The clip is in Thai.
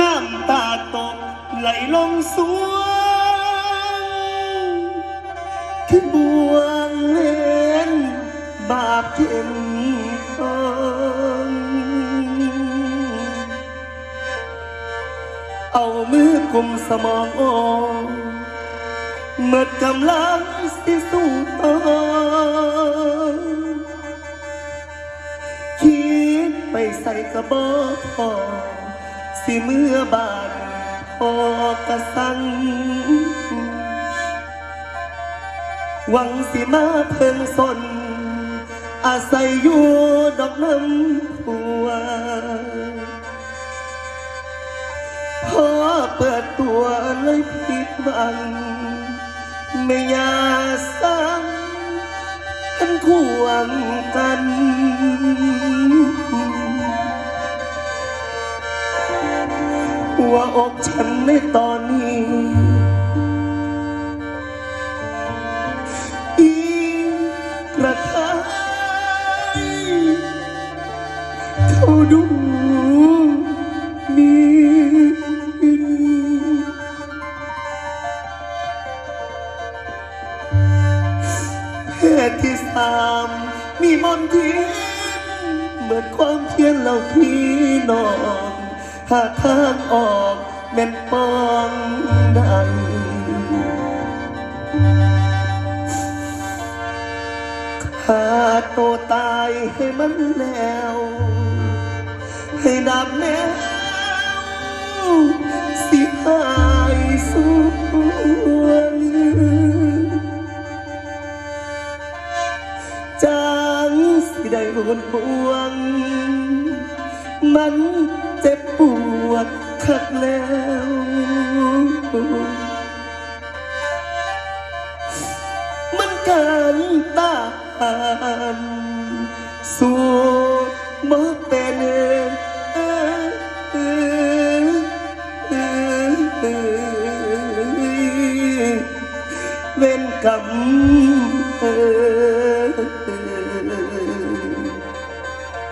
น้ำตาตกไหลลงสวงที่บวงเล่นบาปเข็มทองเอามือกุมสมองออกเมื่อกำลังสิสู้ต่อคิดไปใส่กระบอกพอ สิเมื่อบานพอกระสังหวังสิมาเพิ่งสน อาศัยอยู่ดอกน้ำผัวพอเปิดตัวเลยผิดหวัง ไม่อยากสั่งทันควงกัน อกฉันในตอนนี้ อีกระทายเขาดูมีเพศที่สามมีมนทินเหมือนความเพียรเราพี่น้อง หากทางออกแม่นปองได้ฆ่าตัวตายให้มันแล้ว ให้ดับแนวสิหายส่วนจังสิได้รุนปวง มัน เจ็บปวดคักแล้ว มันกันตานสู่มาเป็นเว้นกรรมเอ่ย